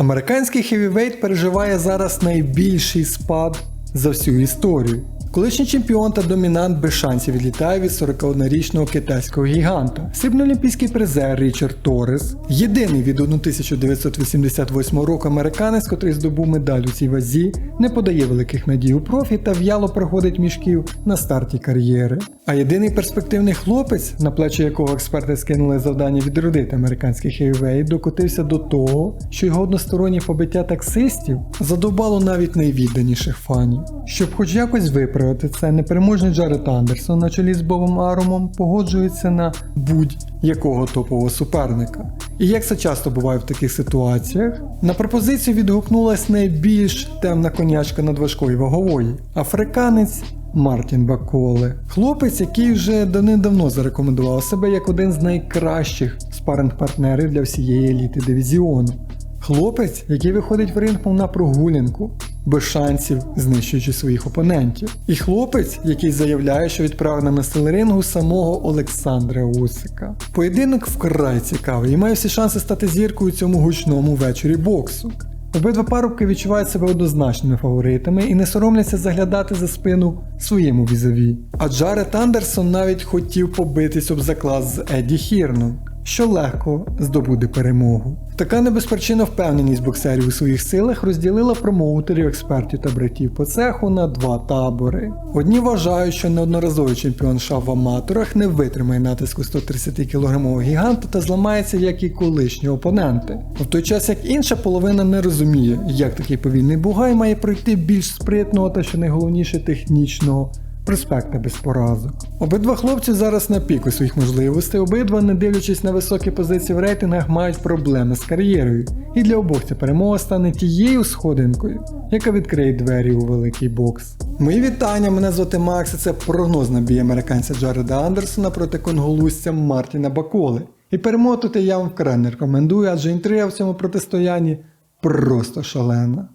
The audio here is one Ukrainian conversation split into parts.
Американський хевівейт переживає зараз найбільший спад за всю історію. Колишній чемпіон та домінант без шансів відлітає від 41-річного китайського гіганта. Срібний олімпійський призер Річард Торрес, єдиний від 1988 року американець, котрий здобув медаль у цій вазі, не подає великих надій у профі та в'яло проходить мішків на старті кар'єри. А єдиний перспективний хлопець, на плечі якого експерти скинули завдання відродити американський хейвей, докотився до того, що його одностороннє побиття таксистів задовбало навіть найвідданіших фанів. Щоб хоч якось виправити це, непереможний Джаред Андерсон на чолі з Бобом Аромом погоджується на будь-якого топового суперника. І як це часто буває в таких ситуаціях, на пропозицію відгукнулась найбільш темна конячка надважкої вагової африканець Мартін Баколе. Хлопець, який вже давним-давно зарекомендував себе як один з найкращих спаринг-партнерів для всієї еліти дивізіону. Хлопець, який виходить в ринг на прогулянку, без шансів знищуючи своїх опонентів. І хлопець, який заявляє, що відправив на меселрингу самого Олександра Усика. Поєдинок вкрай цікавий і має всі шанси стати зіркою цьому гучному вечорі боксу. Обидва парубки відчувають себе однозначними фаворитами і не соромляться заглядати за спину своєму візові. А Джаред Андерсон навіть хотів побитись об заклад з Едді Хірном, що легко здобуде перемогу. Така небезпечна впевненість боксерів у своїх силах розділила промоутерів, експертів та братів по цеху на два табори. Одні вважають, що неодноразовий чемпіон США в аматорах не витримає натиску 130 кілограмового гіганта та зламається, як і колишні опоненти. В той час як інша половина не розуміє, як такий повільний бугай має пройти більш спритного та що найголовніше технічного проспекта без поразок. Обидва хлопці зараз на піку своїх можливостей, обидва, не дивлячись на високі позиції в рейтингах, мають проблеми з кар'єрою. І для обох ця перемога стане тією сходинкою, яка відкриє двері у великий бокс. Мої вітання, мене звати Макс, і це прогноз на бій американця Джареда Андерсона проти конголузця Мартіна Баколи. І перемогу тут я вам вкрай не рекомендую, адже інтрига в цьому протистоянні просто шалена.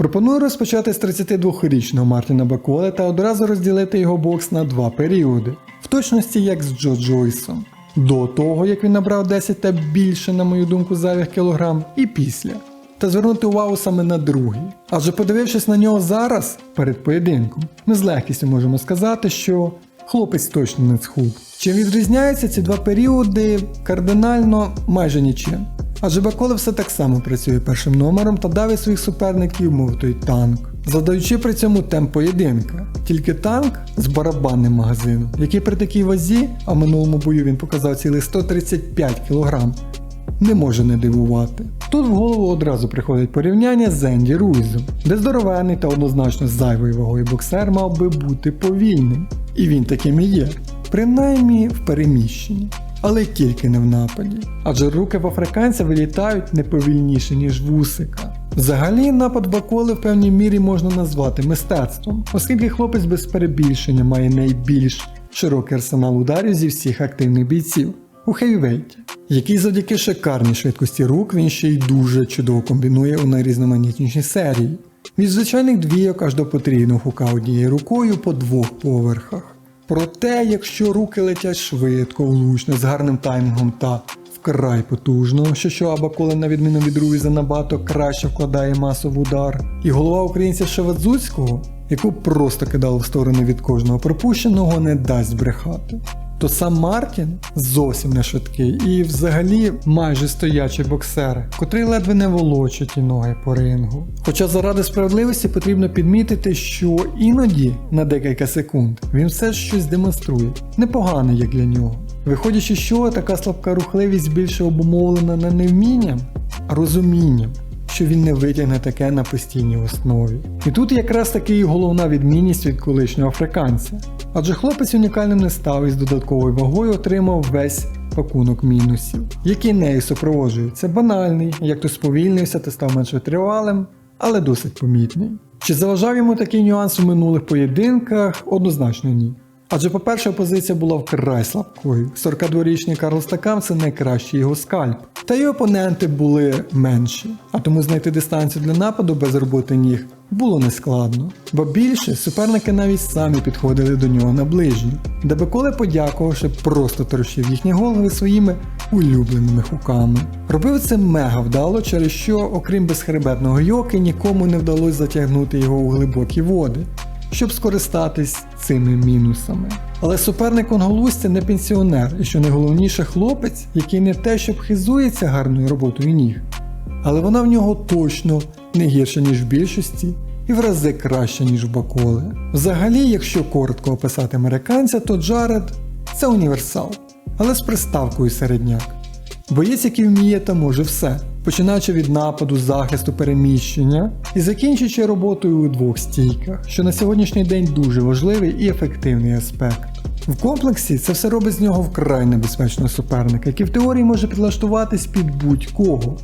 Пропоную розпочати з 32-річного Мартіна Баколи та одразу розділити його бокс на два періоди, в точності як з Джо Джойсом. До того, як він набрав 10 та більше, на мою думку, зайвих кілограм, і після. Та звернути увагу саме на другий. Адже подивившись на нього зараз, перед поєдинком, ми з легкістю можемо сказати, що хлопець точно не схуд. Чим відрізняються ці два періоди кардинально майже нічим. Адже Баколе все так само працює першим номером та давить своїх суперників, мов той танк, задаючи при цьому темп поєдинка. Тільки танк з барабанним магазином, який при такій вазі, а в минулому бою він показав цілих 135 кг, не може не дивувати. Тут в голову одразу приходить порівняння з Енді Руїзом, де здоровенний та однозначно зайвою вагою боксер мав би бути повільним. І він таким і є, принаймні в переміщенні але тільки не в нападі. Адже руки в африканця вилітають не повільніше, ніж вусика. Взагалі, напад Баколи в певній мірі можна назвати мистецтвом, оскільки хлопець без перебільшення має найбільш широкий арсенал ударів зі всіх активних бійців у хейвейті, який завдяки шикарній швидкості рук він ще й дуже чудово комбінує у найрізноманітніші серії. Від звичайних двійок аж до потрійного хука однією рукою по двох поверхах. Проте, якщо руки летять швидко, влучно, з гарним таймінгом та вкрай потужно, що що Абаколи, на відміну від Руїза, набагато краще вкладає масу в удар, і голова українця Шевадзуцького, яку просто кидало в сторони від кожного пропущеного, не дасть брехати. То сам Мартін зовсім не швидкий і взагалі майже стоячий боксер, котрий ледве не волочить і ноги по рингу. Хоча заради справедливості потрібно підмітити, що іноді на декілька секунд він все ж щось демонструє, непогано як для нього. Виходячи, що така слабка рухливість більше обумовлена не невмінням, а розумінням. Що він не витягне таке на постійній основі. І тут якраз таки і головна відмінність від колишнього африканця. Адже хлопець унікальним не став і з додатковою вагою отримав весь пакунок мінусів, які нею супроводжуються. Банальний, як то сповільнився та став менш витривалим, але досить помітний. Чи заважав йому такий нюанс у минулих поєдинках? Однозначно ні. Адже, по-перше, позиція була вкрай слабкою. 42-річний Карл Стакам це найкращий його скальп. Та й опоненти були менші, а тому знайти дистанцію для нападу без роботи ніг було нескладно. Бо більше суперники навіть самі підходили до нього на ближню, де Беколе подякувавши, просто торощив їхні голови своїми улюбленими хуками. Робив це мега вдало, через що, окрім безхребетного йоки, нікому не вдалося затягнути його у глибокі води, щоб скористатись цими мінусами. Але суперник онголузця не пенсіонер, і що найголовніше хлопець, який не те, щоб хизується гарною роботою ніг, але вона в нього точно не гірша, ніж в більшості, і в рази краща, ніж в Баколи. Взагалі, якщо коротко описати американця, то Джаред це універсал, але з приставкою середняк. Боєць, який вміє та може все, починаючи від нападу, захисту, переміщення і закінчуючи роботою у двох стійках, що на сьогоднішній день дуже важливий і ефективний аспект. В комплексі це все робить з нього вкрай небезпечного суперника, який в теорії може підлаштуватись під будь-кого.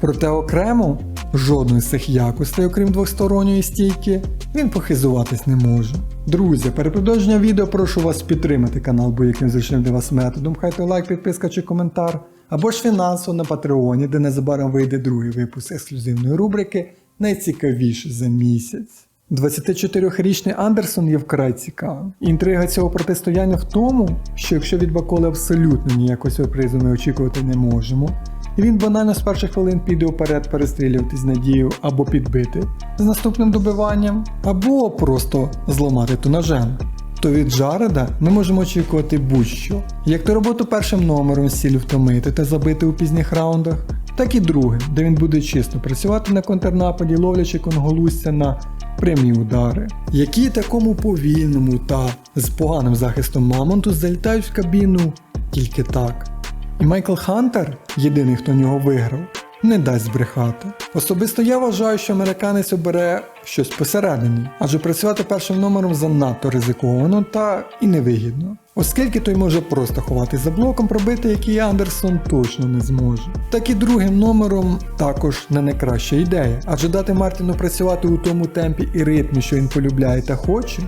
Проте окремо жодної з цих якостей, окрім двосторонньої стійки, він похизуватись не може. Друзі, перед продовженням відео прошу вас підтримати канал будь-яким зручним для вас методом, хай то лайк, підписка чи коментар, або ж фінансово на Патреоні, де незабаром вийде другий випуск ексклюзивної рубрики Найцікавіше за місяць. 24-річний Андерсон є вкрай цікавим. Інтрига цього протистояння в тому, що якщо від Баколи абсолютно ніякого сюрпризу ми очікувати не можемо, і він банально з перших хвилин піде вперед перестрілювати з надією або підбити з наступним добиванням, або просто зламати ту ножем. То від Джареда ми можемо очікувати будь-що. Як то роботу першим номером з цілю втомити та забити у пізніх раундах, так і другим, де він буде чисто працювати на контрнападі, ловлячи конголусця на прямі удари, які такому повільному та з поганим захистом Мамонту залітають в кабіну тільки так. І Майкл Хантер, єдиний, хто нього виграв, не дасть збрехати. Особисто я вважаю, що американець обере щось посередині, адже працювати першим номером занадто ризиковано та і невигідно. Оскільки той може просто ховати за блоком, пробити який Андерсон точно не зможе. Так і другим номером також не найкраща ідея, адже дати Мартіну працювати у тому темпі і ритмі, що він полюбляє та хоче,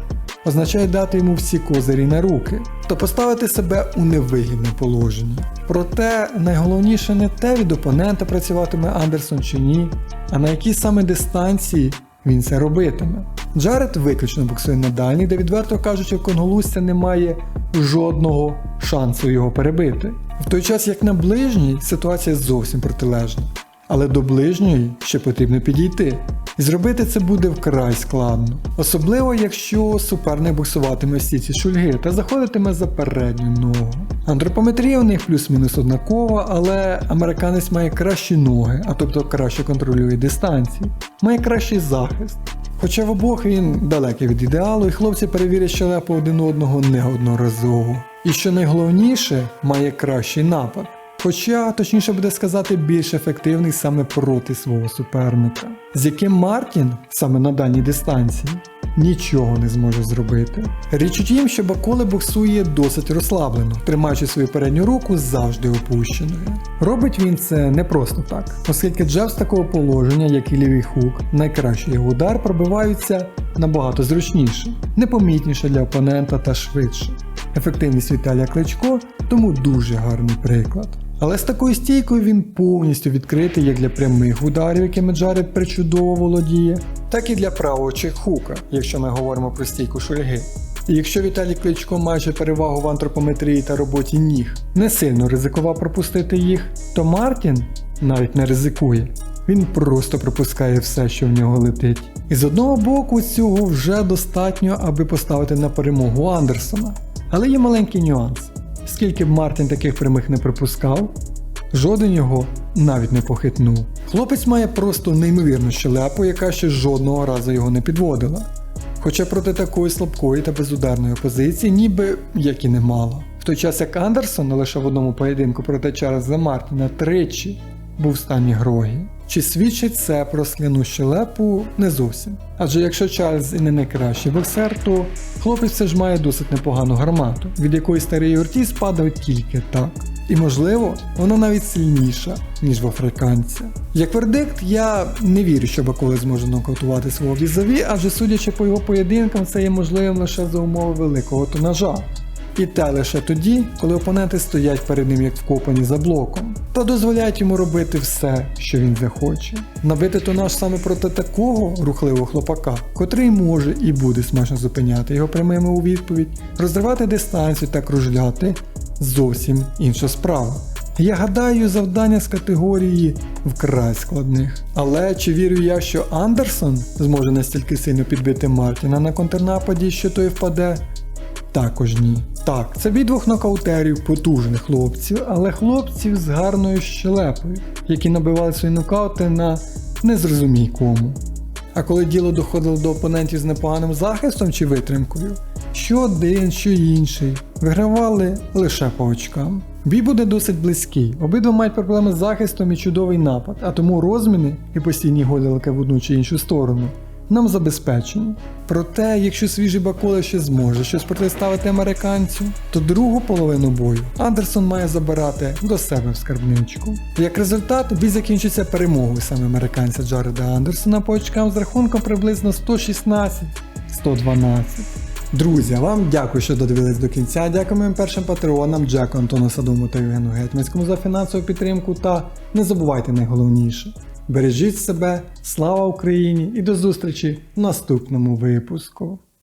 означає дати йому всі козирі на руки та поставити себе у невигідне положення. Проте найголовніше не те від опонента працюватиме Андерсон чи ні, а на якій саме дистанції він це робитиме. Джаред виключно боксує на дальній, де відверто кажучи, в конголузця немає жодного шансу його перебити. В той час як на ближній ситуація зовсім протилежна. Але до ближньої ще потрібно підійти. І зробити це буде вкрай складно. Особливо, якщо суперник боксуватиме в стійці шульги та заходитиме за передню ногу. Антропометрія у них плюс-мінус однакова, але американець має кращі ноги, а тобто краще контролює дистанції, має кращий захист. Хоча в обох він далекий від ідеалу, і хлопці перевірять щелепу один одного неодноразово. І що найголовніше, має кращий напад. Хоча, точніше буде сказати, більш ефективний саме проти свого суперника, з яким Мартін саме на дальній дистанції нічого не зможе зробити. Річ у тім, що Баколе боксує досить розслаблено, тримаючи свою передню руку завжди опущеною. Робить він це не просто так, оскільки джеб з такого положення, як і лівий хук, найкращий його удар пробиваються набагато зручніше, непомітніше для опонента та швидше. Ефективність Віталія Кличко тому дуже гарний приклад. Але з такою стійкою він повністю відкритий як для прямих ударів, якими Джаред причудово володіє, так і для правого чек-хука, якщо ми говоримо про стійку шульги. І якщо Віталій Кличко маючи перевагу в антропометрії та роботі ніг, не сильно ризикував пропустити їх, то Мартін навіть не ризикує. Він просто пропускає все, що в нього летить. І з одного боку цього вже достатньо, аби поставити на перемогу Андерсона. Але є маленький нюанс. Скільки б Мартін таких прямих не припускав, жоден його навіть не похитнув. Хлопець має просто неймовірну щелепу, яка ще жодного разу його не підводила. Хоча проти такої слабкої та безударної опозиції ніби як і не мало. В той час як Андерсон лише в одному поєдинку проти Чарльза Мартіна тричі був в стані грогі. Чи свідчить це про скляну щелепу? Не зовсім. Адже якщо Чарльз і не найкращий боксер, то хлопець все ж має досить непогану гармату, від якої старий Ортіс падав тільки так. І можливо, вона навіть сильніша, ніж в африканця. Як вердикт, я не вірю, що Баколи зможе нокаутувати свого візаві, адже судячи по його поєдинкам, це є можливим лише за умови великого тонажа. І те лише тоді, коли опоненти стоять перед ним як вкопані за блоком, та дозволяють йому робити все, що він захоче. Набити тонаж саме проти такого рухливого хлопака, котрий може і буде смачно зупиняти його прямими у відповідь, розривати дистанцію та кружляти зовсім інша справа. Я гадаю, завдання з категорії вкрай складних. Але чи вірю я, що Андерсон зможе настільки сильно підбити Мартіна на контрнападі, що той впаде? Також ні. Так, це бій двох нокаутерів, потужних хлопців, але хлопців з гарною щелепою, які набивали свої нокаути на незрозумій кому. А коли діло доходило до опонентів з непоганим захистом чи витримкою, що один, що інший, вигравали лише по очкам. Бій буде досить близький, обидва мають проблеми з захистом і чудовий напад, а тому розміни і постійні гойдалки в одну чи іншу сторону нам забезпечені. Проте, якщо свіжий Бакола ще зможе щось протиставити американцю, то другу половину бою Андерсон має забирати до себе в скарбничку. Як результат, бій закінчиться перемогою саме американця Джареда Андерсона по очкам з рахунком приблизно 116-112. Друзі, вам дякую, що додивились до кінця. Дякую моїм першим патреонам Джеку Антону Садому та Євгену Гетьманському за фінансову підтримку. Та не забувайте найголовніше. Бережіть себе, слава Україні і до зустрічі в наступному випуску.